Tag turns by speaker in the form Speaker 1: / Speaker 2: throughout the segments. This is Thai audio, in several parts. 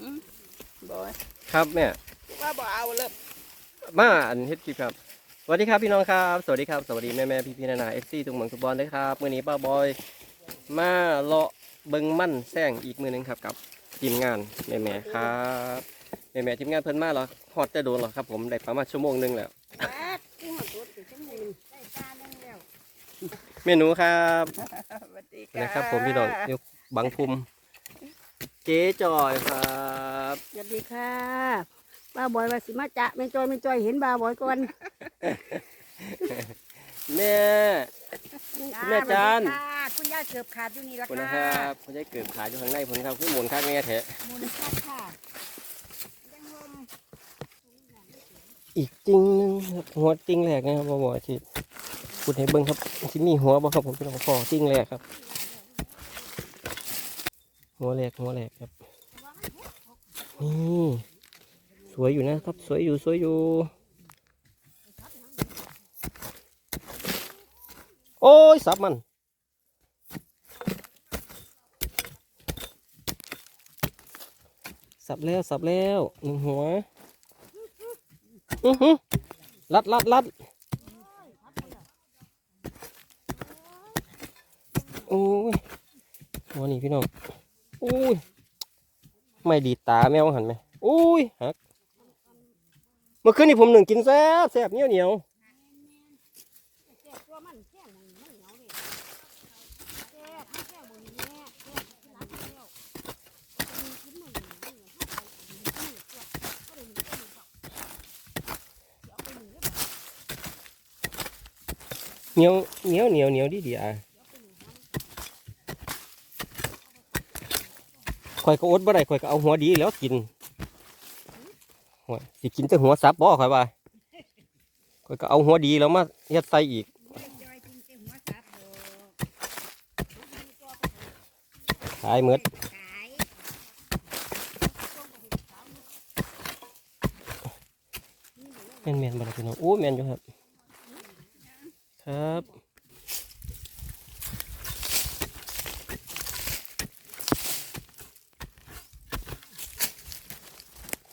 Speaker 1: อืมบอย
Speaker 2: ครับแม่
Speaker 1: ว่าบ่เอาเลย
Speaker 2: มาอันเฮ็ดคลิปครับสวัสดีครับพี่น้องครับ สวัสดีครับ สวัสดีแม่แม่พี่พี่นานาเอฟซีทุกหมองทุกบอลด้วยครับมื้อนี้ป้าบอยมาเลาะเบิงมั่นแซงอีกมือหนึงครับกับทีมงานแม่แม่ครับแม่แม่ทีมงานเพิ่นมาเหรอฮอดจะโดนเหรอครับผมได้ประมาณชั่วโมงหนึงแล้ว
Speaker 3: กูหัวตัวติดชั่วโมงได้ตานึงแล้ว
Speaker 2: เมนูครับ
Speaker 1: สวัสดี
Speaker 2: นะครับผมพี่น้องยกบังภูมิ เจ๊จอยครับ
Speaker 3: สวัสดีค่ะบ้าบอยว่าสิมาจะไม่จอยไม่จอยเห็นบ้าบอยก่อน
Speaker 2: แม่คุณแม่จาน
Speaker 3: คุณย่าเกือบขาดอยู่นี่ละ
Speaker 2: ขอบคุณนะค
Speaker 3: ค่ะ
Speaker 2: รับคุณยายเกิดขายอยู่ข้างในผมครับคือหมุนข้างแง่แท้
Speaker 3: มูลค่าค่ะยังงม
Speaker 2: อีกจริงหนึงครับหัวจริงแรกนะครับบ่บ่ที่พูดให้เบิ่งครับที่มีหัวบ่ครับผมพี่น้องพอจริงแรกครับ หัวแรกหัวแรกครับนี่สวยอยู่นะครับ สวยอยู่สวยอยู่ โอ้ยสับมันสับแล้วสับแล้วหนึ่งหัวอือหือลัดลัดลัดโอ้ยหัวนี่พี่น้อง อุ้ยไม่ดีตาแมวหันไหมอุ้ยหักเมื่อคืนนี่ผมหนึ่งกินแซ่บแซ่บเหนียวเหนียว
Speaker 3: แซ่บตัวมันแซ่บมันมันเหนียวเลยแซ่บไม่แซ่บบนนี้แซ่บแซ่บที่รักแล้วมีกินหนึ่งหนึ่งเข้าไปกินหนึ่งตัวก็เลยเหนี
Speaker 2: ยวเหนียวเหนียวเหนียวดีดีอะ ข่อยก็อดบ่ได้ข่อยก็เอาหัวดีแล้วกินหัวสิกินแต่หัวสับบ่ข่อยว่าข่อยก็เอาหัวดีแล้วมาเฮ็ดใส่อีก
Speaker 3: จอยกินแต่หัวสับโบ
Speaker 2: ขายหมด
Speaker 3: ขาย
Speaker 2: แม่นแมนบ่ล่ะพี่น้องโอ้แมนอยู่ครับ ครับ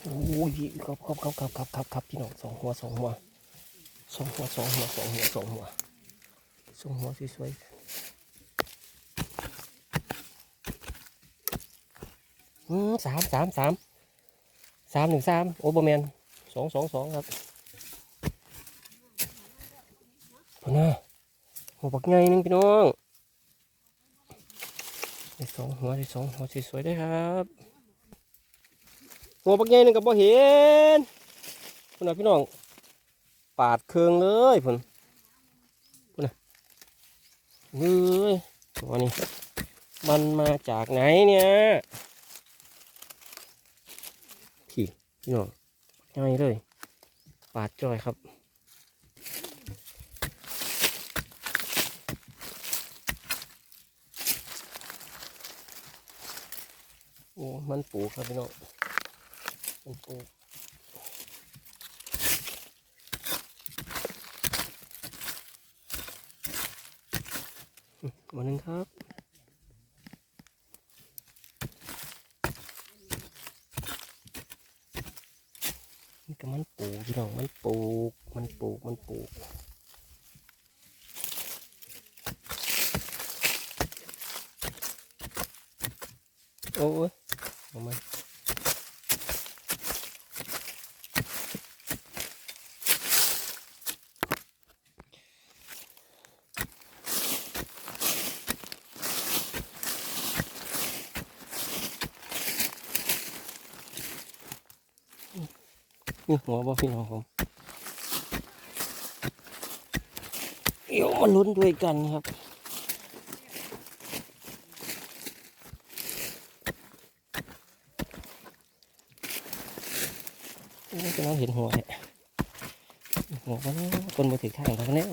Speaker 2: โอ้ยครับครับครับครับครับครับครับพี่น้องสองหัวสองหัวสองหัวสองหัวสองหัวสองหัวสองหัวสวยๆอืมสามสามสามสามหนึ่งสามโอ้บแมนสองสองสองครับพอนะหัวปักใหญ่หนึงพี่น้องได้สองหัวได้สองหัวสวยๆได้ครับ หัวปักใหญ่หนึงกับบ่เห็นพุ่นนะพี่น้อง ปาดเครื่องเลยพุ่นพุ่นนะเฮ้ยตัวนี้มันมาจากไหนเนี่ยพี่พี่น้องง่ายเลย ปาดจอยครับโอ้มันปูครับพี่น้อง โอ้โหวันนึงครับ นี่ก็มันปูพี่น้อง มันปลูก มันปลูก มันปลูก โอ้ยเอามา นี่หัวบ่พี่น้องผมเดี๋ยวมาลุ้นด้วยกันครับนี่จะน้องเห็นหัวเนี่ยหัวก็นคนมาถือข้างเขาแน่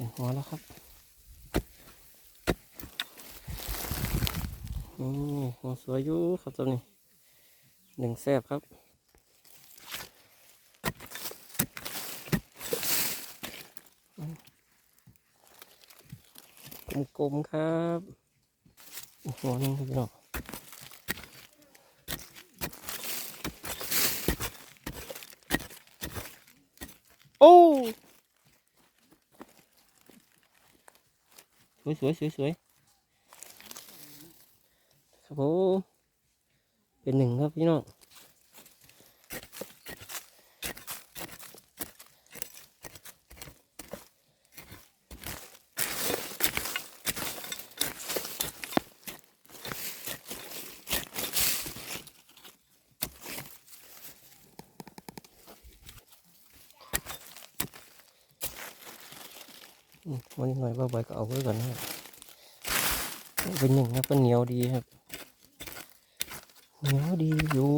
Speaker 2: ถึงหัวแล้วครับ นี่หัวสวยอยู่ครับตัวนี้หนึ่งแซบครับกลมๆครับหัวนึงครับพี่น้อง วยสวยสวยสวยครับผมเป็นหนึ่งครับพี่น้อง วันนี้หน่อยว่าใบก็เอาไว้ก่อนนะเป็นหนึ่งครับเป็นเหนียวดีครับ เหนียวดีอยู่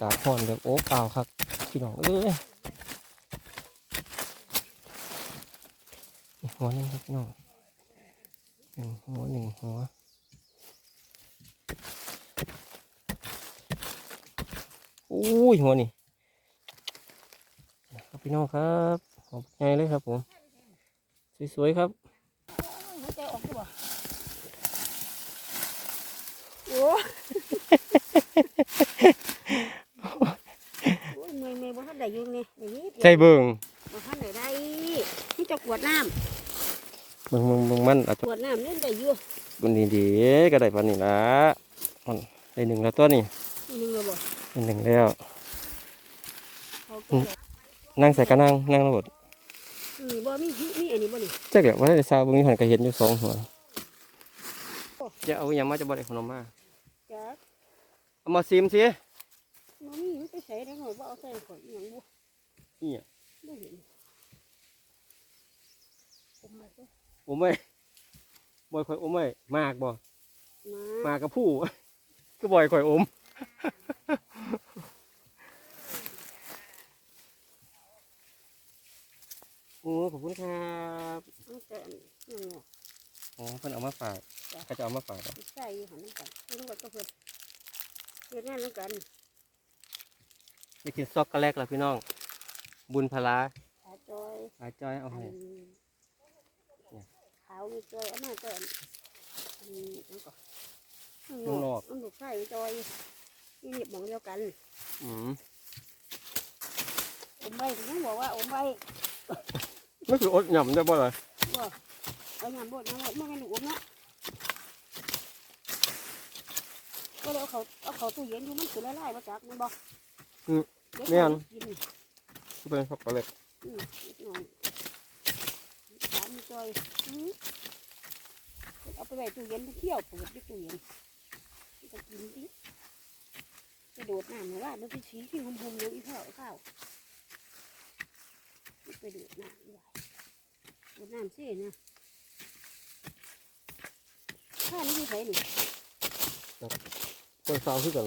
Speaker 2: กาดห่อนแบบโอ้เปล่าครับพี่น้องเอ้ยนี่หัวนึงครับพี่น้องหนึ่งหัวหนึ่งหัว อุ้ยหัวนี่ครับพี่น้องครับหอมไงเลยครับผม สวยๆครับ
Speaker 3: หัวใจออกดีบ่โอ้โอ้ยเมย์เมย์บ่ทันได้อยุ่งนี่ได้ยิน
Speaker 2: ใจเบิ่ง
Speaker 3: บ่ทันได้ได้นี่จะกวดน้
Speaker 2: เบิ่งเบิ่งเบิ่งมันอะำ
Speaker 3: กวดน้ำเล่นได้อยู่
Speaker 2: ตัวนี้ดีๆก็ได้ปานนี้ละมันได้หนึ่งแล้วตัวนี้
Speaker 3: นี่นึงเลยบ่
Speaker 2: ได้หนึ่งแล้ว
Speaker 3: เขาเก็บ
Speaker 2: นั่งใส่กระนั่งนั่งระเบิด
Speaker 3: อืมบ่มีมีอันนี้บ่นี่
Speaker 2: เจ๊กเดี๋ยวว่าได้ซาวเบิ่งนี่หันก็เห็นอยู่สองหัวจะเอาอหย่างมาจะบ่ได้ขนมมา
Speaker 3: จ้า
Speaker 2: เอามาซิมสิ
Speaker 3: บ่มีมันไปใส่ได้หน่อยบ่เอาใส่ข่อยอีหยังบ่
Speaker 2: นี่อะ
Speaker 3: บ่เห็นผมมาซะ
Speaker 2: โอ้ไม่บ่อยข่อยโอ้ไม่มากบ่
Speaker 3: มา
Speaker 2: มากับผู้ก็บ่อยข่อยอม โอ้ขอบคุณครับ
Speaker 3: เอาแต่อันนั่นเนาะ
Speaker 2: อ๋อเพิ่นเอามาฝากเขาจะเอามาฝากเหรอ
Speaker 3: ใส่อยู่หั่นนั่นกันนี่ก็เพิ่นเฮ็ดงานนำกัน
Speaker 2: ไปกินซอกกะแลกแล้วพี่น้อง บุญพลา
Speaker 3: อาจอย
Speaker 2: อาจอยเอา
Speaker 3: อั
Speaker 2: ให้
Speaker 3: นขาวมีจอยเอามาแต่อันนี้นั่นก็ข้างนอก มันบ่ใส่จอย นี่นี่หมองเดียวกัน
Speaker 2: อืม
Speaker 3: อมไว้ผมบอกว่าอมไว้
Speaker 2: ไม่คืออดหย่ำได้บ่เลย
Speaker 3: บ่เอาหยำบดหยำบดมันก็หนูอมเนาะก็เลยเอาเขาเอาเขาตู้เย็นดูมันคือละลายมาจากมันบ่เด็กน้อยกิน
Speaker 2: คือเป็นซอกกะแลก
Speaker 3: อืมนิดหน่อยสามจอยอืมเอาไปไว้ตู้เย็นไปเที่ยวเปิดด้วยตู้เย็นจะกินดิ ไปโดดน้ำเลยว่ามันเป็นสีที่หุ่มๆอยู่อีข้าวข้าวไปโดดน้ำดีกว่าโดดน้ำสินะข้านี่คือไผนี่
Speaker 2: คนสาวคือกัน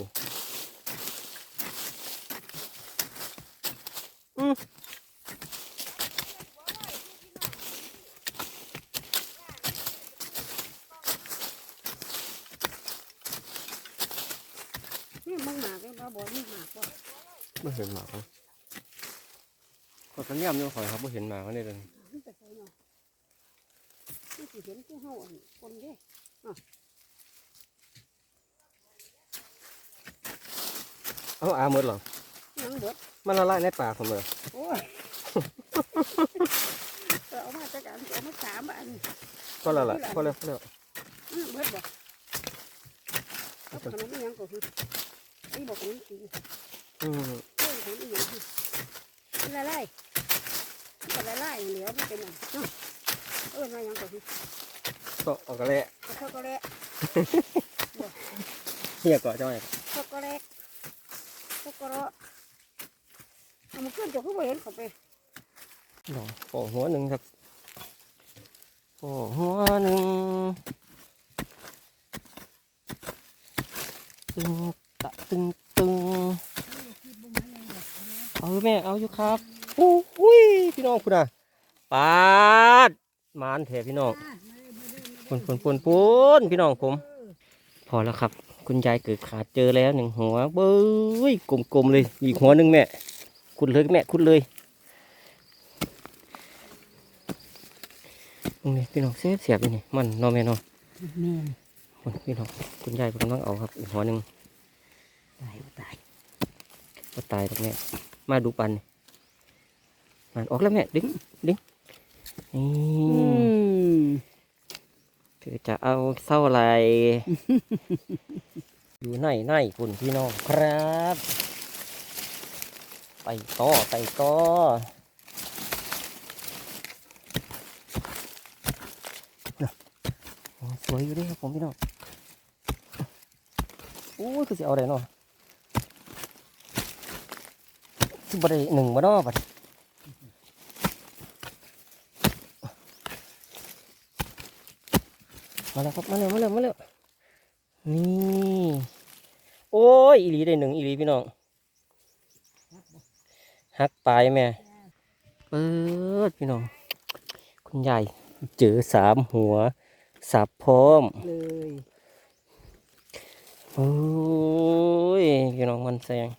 Speaker 2: อืม
Speaker 3: นี่มึงหมากเลยบ่บ่นี่หมากบ่
Speaker 2: ไม่เห็นหมาเขาขอยกันย่ำอยู่ข่อยครับไม่เห็นหมาเขาเนี่ยเลย
Speaker 3: มันไปใส่เนาะนี่สิเห็นคือเฮาอันคนเด้
Speaker 2: เอาอาหมดเหรอ
Speaker 3: ยังเบิด
Speaker 2: มันละลายในปากผมเลย
Speaker 3: โอ้ยเอามาจักอันเอามาสามอัน
Speaker 2: ก็และละก็แล้วก็แล้ว
Speaker 3: อืมเบิดบ่เอาขนมอีหยังก็คือนี่บอกขนมจีน
Speaker 2: อืม
Speaker 3: เอ้ยขนอีหยังคือมันละลายมันละลายเหลือมันเป็นหยังเนาะเออมาหยังก็คือ
Speaker 2: ก็ออกกระแล
Speaker 3: เอาช็อกโกแลต
Speaker 2: เฮียก่อนจ้อย
Speaker 3: ช็อกโกแลตช็อกโกแลตเอามาขึ้นจะคือบ่เห็นเขาไป
Speaker 2: หนอโอ้หัวหนึ่งครับโอ้หัวหนึ่งตึงตะตึงตึงเอา แม่เอาอยู่ครับอู้หุยพี่น้องคุณอะปาดหมานแถพี่น้องปนปนปนปนพี่น้องผม พอแล้วครับ คุณยายเกิดขาดเจอแล้วหนึ่งหัวเบ้ยกลมๆเลยอีกหัวหนึ่งแม่ขุดเลยแม่ขุดเลยนี่พี่น้องเสียบเสียบๆอยู่นี่มันเนอแม่เนอ
Speaker 3: แม่น
Speaker 2: คุณพี่น้องคุณยายกำลังเอาครับอีกหัวหนึ่ง
Speaker 3: ตายตาย
Speaker 2: ก็ตายตรงแม่มาดูปันนี่มันออกแล้วแม่ดึงดึงนี่
Speaker 3: ม
Speaker 2: เธอจะเอาเท่าไหรอยู่ไหนไหนคุณพี่น้องครับไปต่อไปต่อน่ะโอ้สวยอยู่เด้วยครับผมพี่น้องโอ้ยคือจะเอาอะไรเนาะ ที่บริหนึ่งมาเนาะบัดมาแล้วครับมาแล้วมาแล้วมาแล้วนี่โอ้ยอีหลีได้หนึ่งอีหลีพี่น้องฮักปลายแม่เปิดพี่น้อง คุณยายเจอสามหัวสับพร้อม
Speaker 3: เลย
Speaker 2: โอ้ยพี่น้องมันแซง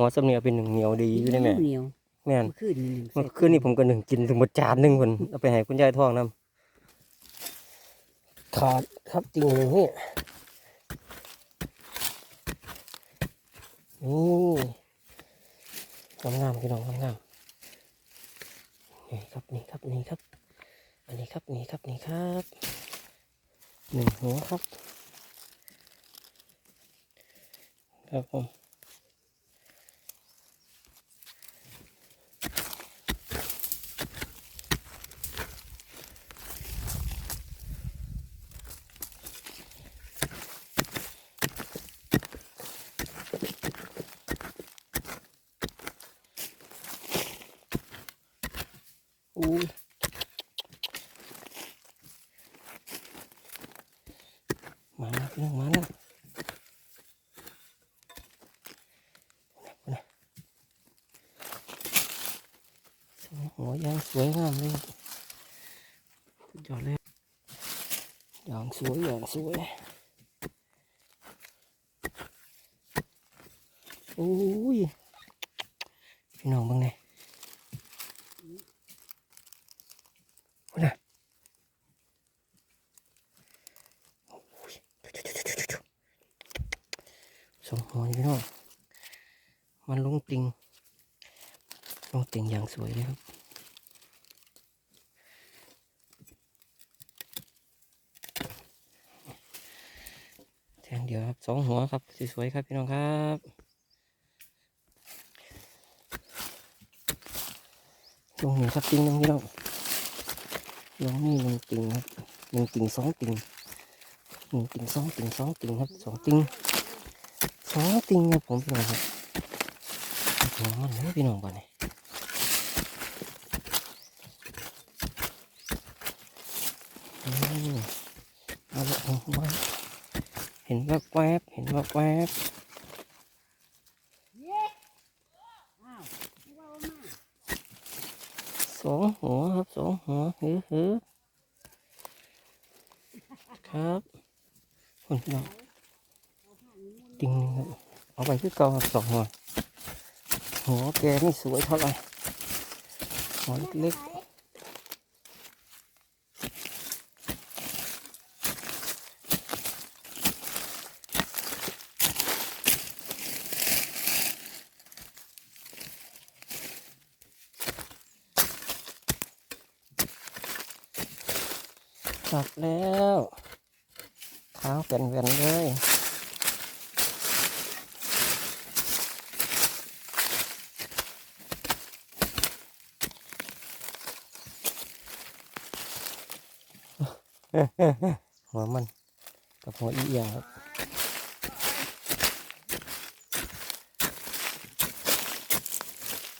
Speaker 2: หัวสำเนียงเป็นหนึ่งเหนียวดีอยู่ได้แม่
Speaker 3: เหนียว
Speaker 2: แม่น
Speaker 3: เมื่อคืนนี่หนึ่ง
Speaker 2: เมื่อคืนนี้ผมก็หนึ่งกินถึงหมดจานหนึ่งคนเอาไปให้คุณยายท้องน้ำขาดครับจริงเลยนี่นี่งามๆพี่น้องงามๆนี่ครับนี่ครับนี่ครับ อันนี้ครับนี่ครับนี่ครับหนึ่งหัวครับครับผมอู้มาแล้วพี่น้องมาแล้ว สองหัวยางสวยงามเลยสุดยอดเลยยางสวยยางสวยโอ้ยพี่น้องบ้างเนี่ยโอ้ยนะโอ้ยสองหัวนี่พี่น้องมันลงติงลงติงอย่างสวยเลยครับ แทงเดียวครับสองหัวครับสวยๆครับพี่น้องครับลงนี่ครับติงหนึงพี่น้องลงนี่หนึ่งติงครับหนึ่งติงสองติงหนึ่งติงสองติงสองติงครับสองติงสองติงครับผมพี่น้องครับหัวมันเลยพี่น้องก่อนนี่อืม ห็นแวบแวบๆเห็นแวบแวบๆสองหัวครับสองหัวฮือฮือครับคุณน้องติงครับเอาไปคือเก่าสองหัวหัวแกนี่สวยเท่าไหร่หัวเล็กๆจับแล้วเท้าแผ่นแวนเลย หัวมันกับหัวอีเอียงครับ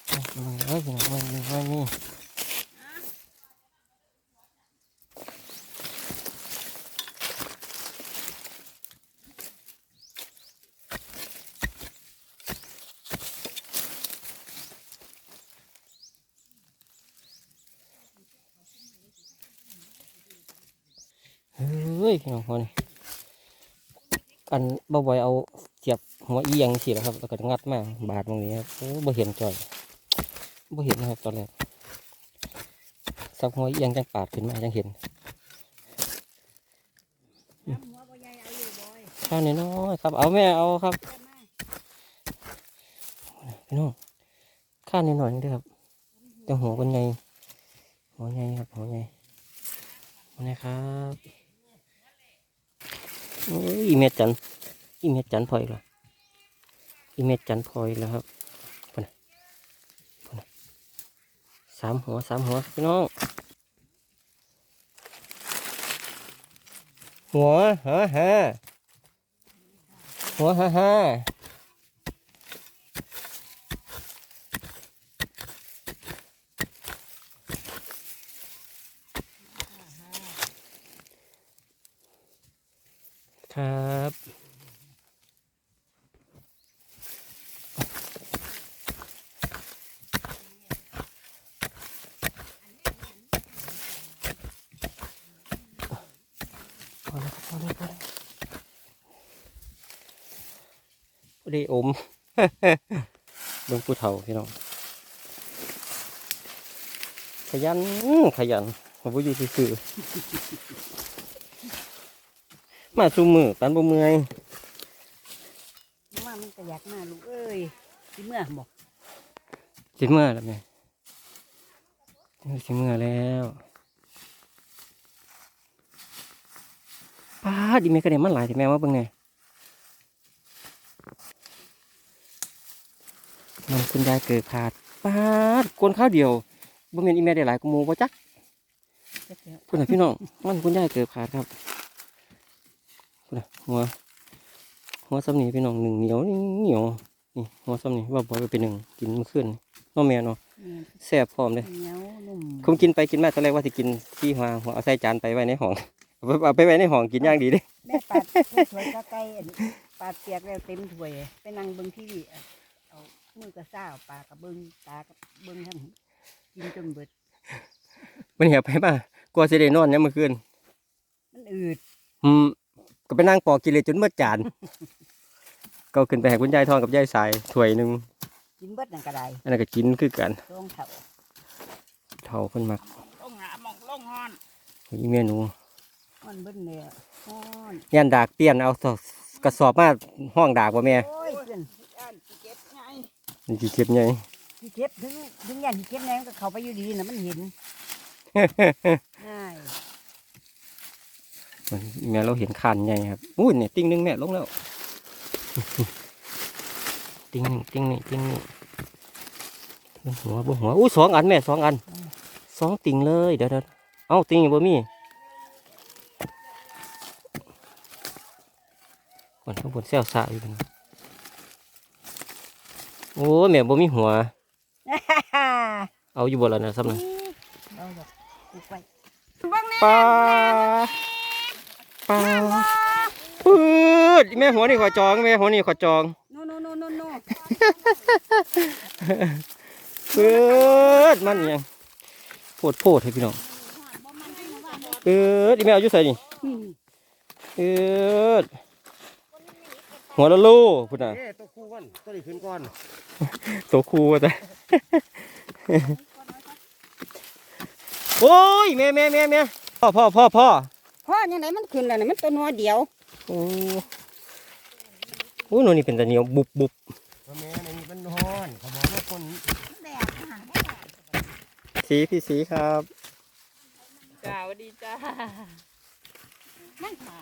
Speaker 2: เอาเอ้ยมัน้องมันนี่ พี่น้องคนกันบ่บ่อยเอาเสียบหัวเอียงสิแล้วครับแล้วก็งัดมาบาดตรงนี้ครับโอ้บ่เห็นจ่อยบ่เห็นนะครับตอนแรกสับหัวเอียงจังปาดขึ้นมาจังเห็น
Speaker 3: น้ำหัวบ่ใหญ่เอาอยู่บ่อย
Speaker 2: ข้าวน้อยครับ เอาแม่เอาครับพี่น้องข้าวน้อยๆนี่เด้อครับแต่หัวคนใหญ่หัวใหญ่ครับหัวใหญ่หัวใหญ่ครับ โอ้ยอีเมจันอีเมจันพลอยละอีเมจันพลอยแล้วครับปนน่ะปนน่ะสามหัวสามหัวพี่น้อง หัวฮะฮะหัวฮะฮะ ครับพอแล้วพอแล้วพอแล้วพอดีอมเบิ่งผู้เฒ่าพี่น้องขยันขยันผมอยู่ซื่อ มาซูมือปันบ่เมื่อย
Speaker 3: ว่ามันก็อยากมาลูกเอ้ยสิเมื่อบอก
Speaker 2: สิเมื่อแล้วแม่เออสิเมื่อแล้วป้าดอีแม่ก็ได้มันหลายแต่แม่ว่าเบิ่งแน่มันคุณยายเกิดขาดป้าดกวนข้าวเดียวบ่แม่นอีแม่ได้หลายกว่าหมู่บ่จักคุณน่ะพี่น้องมันคุณยายเกิดขาดครับคุณน่ะ หัวหัวซ้ำนี่พี่น้องหนึ่งเหนียวนี่เหนียวนี่หัวซ้ำนี่ว่าบ่ไปเป็นหนึ่งกินเมื่อคืนนี่เน้องแม่เนาะแซ่บพร้อมเลย
Speaker 3: เหนียวนุ่ม
Speaker 2: คงกินไปกินมาตอนแรกว่าจะกินที่หัวหัวเอาใส่จานไปไว้ในห้องเอาไปเอาไปไว้ในห้องกินอย่างดีเด้
Speaker 3: แม่ปาดถ้วยก็ไก่อันปาดเปียกแล้วเต็มถ้วยไปนั่งเบิ่งทีวีอะเอามือกระซ่าวปากกับเบิ่งตากับเบิ่งทั้งกินจนเบิด
Speaker 2: มันเหี่ยวไปมากลัวจะได้นอนเนี่ยามมื่อคืน
Speaker 3: มันอืด
Speaker 2: อืม ก็ไปนั่งปอกกินเลยจนเมื่อจาน ก็ขึ้นไปให้คุณยายทองกับยายสายถ้วยหนึ่ง
Speaker 3: กินเบิดนั่นก็ได้
Speaker 2: อันนั้นก็กินคือกัน
Speaker 3: ตรงเถ่า
Speaker 2: เท่าคนมัก
Speaker 1: ลงหามองลงฮอน
Speaker 2: อีเมนู
Speaker 3: มันเบิดเนี่ยฮ้อน
Speaker 2: ยันดากเปลี่ยนเอากระสอบมาห้องดากว่าแม่
Speaker 3: โอ้ยเพื่อน
Speaker 1: ย่านสิเก็บไง
Speaker 2: นี่สิเก็บไง
Speaker 3: ที่เก็บถึงถึงยันที่เก็บแนมก็เข้าไปอยู่ดีนะมันเห็นง่าย
Speaker 2: แม่เราเห็นคันใหญ่ครับอุ้ยเนี่ยติ้งหนึงแม่ลงแล้ว ติ้งหนึ่งติ้งนี่ติ้งนี่บนหัวบนหัวอู้สองอันแม่สองอันสองติ่งเลยเดี๋ยวเดี๋ยวเอ้าติ่งอยู่บ่มีบนข้างบนแซวสะอยู่นะโอ้แม่บ่มีหัว
Speaker 3: ฮ่า
Speaker 2: เอาอยู่บ่แล้วนะซ้ำนะ
Speaker 3: เอาดอกปลูกไว้
Speaker 2: ปลา ปลาปืดแม่หัวนี่ขอจองแม่หัวนี่ขอจอง
Speaker 3: โน่โน่โน่โน่โน่
Speaker 2: เปิดมันอิหยังโพดโพดให้พี่น้องเปิดอีแม่เอาอยู่ใส่นี่
Speaker 3: นี่
Speaker 2: เปิดหัวละโลพุ่นน่ะ
Speaker 4: เอ้ตัวคู่กันตัวนี้ขึ้นก่อน
Speaker 2: ตัวครูว่าแต่โอ้ยแม่แม่แม่แม่พ่อพ่อพ่อพ่อ
Speaker 3: พ่อยังไงมันขึ้นแล้วนี่มันตัวนัวเดียว
Speaker 2: โอ้โหหนูนี่เป็นตะเหนียวบุบบุบ
Speaker 4: ตัวแม่ในนี้มันฮ้อนเขาบอกว่าคน
Speaker 3: แดดค่ะ
Speaker 2: สีพี่สีครับ
Speaker 1: จ้าสวัสดีจ้ามันหา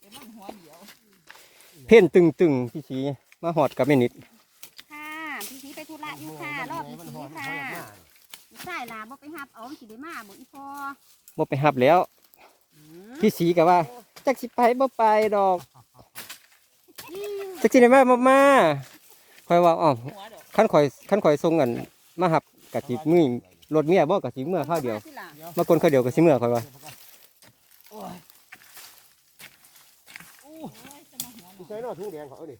Speaker 1: เดี๋ยวมันหัวเดียว
Speaker 2: เพ่นตึงตึงพี่สีมาหอดกับแม่นิด
Speaker 3: ค่ะพี่สีไปธุระอยู่ค่ะรอบพี่
Speaker 4: มัน
Speaker 3: สี
Speaker 4: ฮ้อน
Speaker 3: ค่ะ
Speaker 4: เขาอยากมา
Speaker 3: ใช่ล่ะบ่ไปหับเอาสิได้มาบ่อีพอ
Speaker 2: บ่ไปหับแล้ว พี่สีกับว่าจักสิไปบ่ไปดอกจักสิได้มาบ่มาคอยว่าอ๋อ
Speaker 1: หัวดอก
Speaker 2: ขั้นคอยขั้นคอยส่งกันมาหับกะสิมือรถเมียบ่กะสิเมื่อข้าวเดียว
Speaker 3: สิล่ะ
Speaker 2: มาคนข้าวเดียวกะสิเมื่อคอยว่า
Speaker 4: ใส่หน้าทุ่งแดงเขาเอาดิ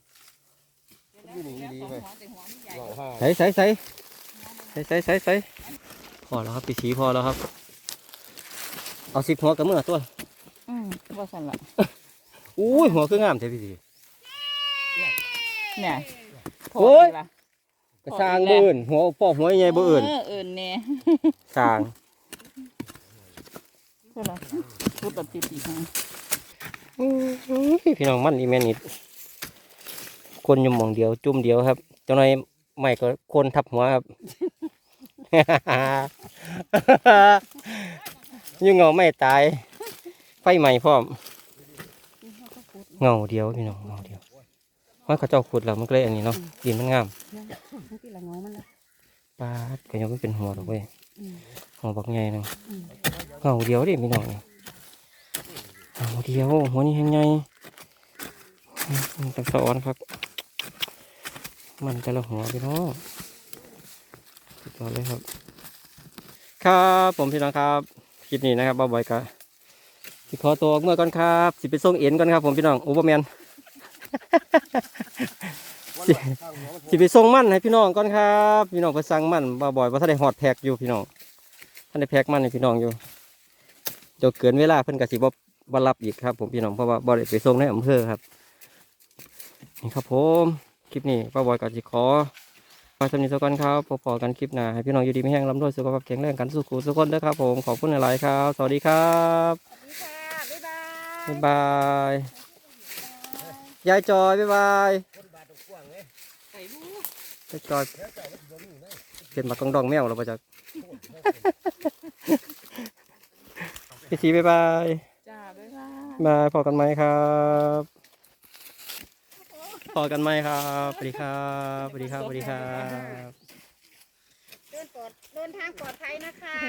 Speaker 4: อยู่นี่ดีเว้ย
Speaker 1: หัวแต่หัวมันใหญ่
Speaker 4: หล่อห้า
Speaker 2: ใส่ใส่ใส่ใส่ใส่ใส่ใส่พอแล้วครับพี่สีพอแล้วครับ เอาสิบหัวกับเมื่อตัว
Speaker 1: อืมบ่สั่นละ
Speaker 2: อุ้ยหัวคืองามแท้พี่สิ
Speaker 1: เนี่ย
Speaker 2: โอ้ย
Speaker 1: พดีละ
Speaker 2: กระสร้างบ่เอื่นหัวพ่อหัวใหญ่บ่เอื่น
Speaker 1: เออเอื่นเนี่ย
Speaker 2: สร้าง
Speaker 1: ใช่ไหมพูดแบบติดอีกนะ
Speaker 2: อื้อพี่น้องมันอีแม่นนี่คนอยู่หม่องเดียว จุ่มเดียวครับเจ้าหน่อยไม่ก็คนทับหัวครับ ยุ่งเงาไม่ตาย ไฟใหม่พร้อม เงาเดียวพี่น้องเงาเดียวมันเขาเจ้าขุดแล้วมันก็เลยอันนี้เนาะดินมันงาม
Speaker 3: ทั้งที่ละเงามันละ
Speaker 2: ปลาดก็ยังไม่เป็นหัวหรอกเว้ย
Speaker 3: อืม
Speaker 2: หัวบักใหญ่เนาะ
Speaker 3: อืม
Speaker 2: เงาเดียวดิพี่น้องนี่เงาเดียวหัวนี้แห้งใหญ่อืมตักสะออนครับ มันแต่ละหัวพี่น้องสุดยอดเลยครับ ครับผมพี่น้องครับค ลิปนี้นะครับบ้าบอยกะสิขอตัวออกเมื่อก่อนครับ สิไปส่งเอ็นก่อนครับ ผมพี่น้องอุปแมนสิไปส่งมั่นให้พี่น้องก่อนครับ พี่น้องไปสั่งมั่นบ้าบอยว่าถ้านได้ฮอดแพกอยู่พี่น้องท่านได้แพกมั่นให้พี่น้องอยู่เดี๋ยวเกินเวลาเพิ่นกสิบ่บ่รับอีกครับ ผมพี่น้องเพราะว่าบ่ได้ไปส่งในอำเภอครับนี่ครับผมคลิปนี้บ้าบอยก็สิขอ สำนีสักก่อนครับพอๆกันคลิปหน้าให้พี่น้องอยู่ดีไม่แห้งร่ำรวยสุขภาพแข็งแรงกันสุขุสุขคนเด้อครับผม ขอบคุณหลายๆครับ สวัสดีครับ
Speaker 3: สวัสดีค่ะ บ๊ายบาย
Speaker 2: บ๊ายบาย ยายจอย บ๊ายบาย
Speaker 1: ใส่ลูก
Speaker 2: ยายจอยเป็นหมากกองดองแมวเราไปจากพี่ชีบ๊ายบาย
Speaker 1: จ้า บ๊ายบาย
Speaker 2: มาพอกันไหมครับ พอกันไหมครับสวัสดีครับสวัสดีครับสวัสดีครับ
Speaker 3: เดินปลอดเดินทางปลอดภัยนะคะ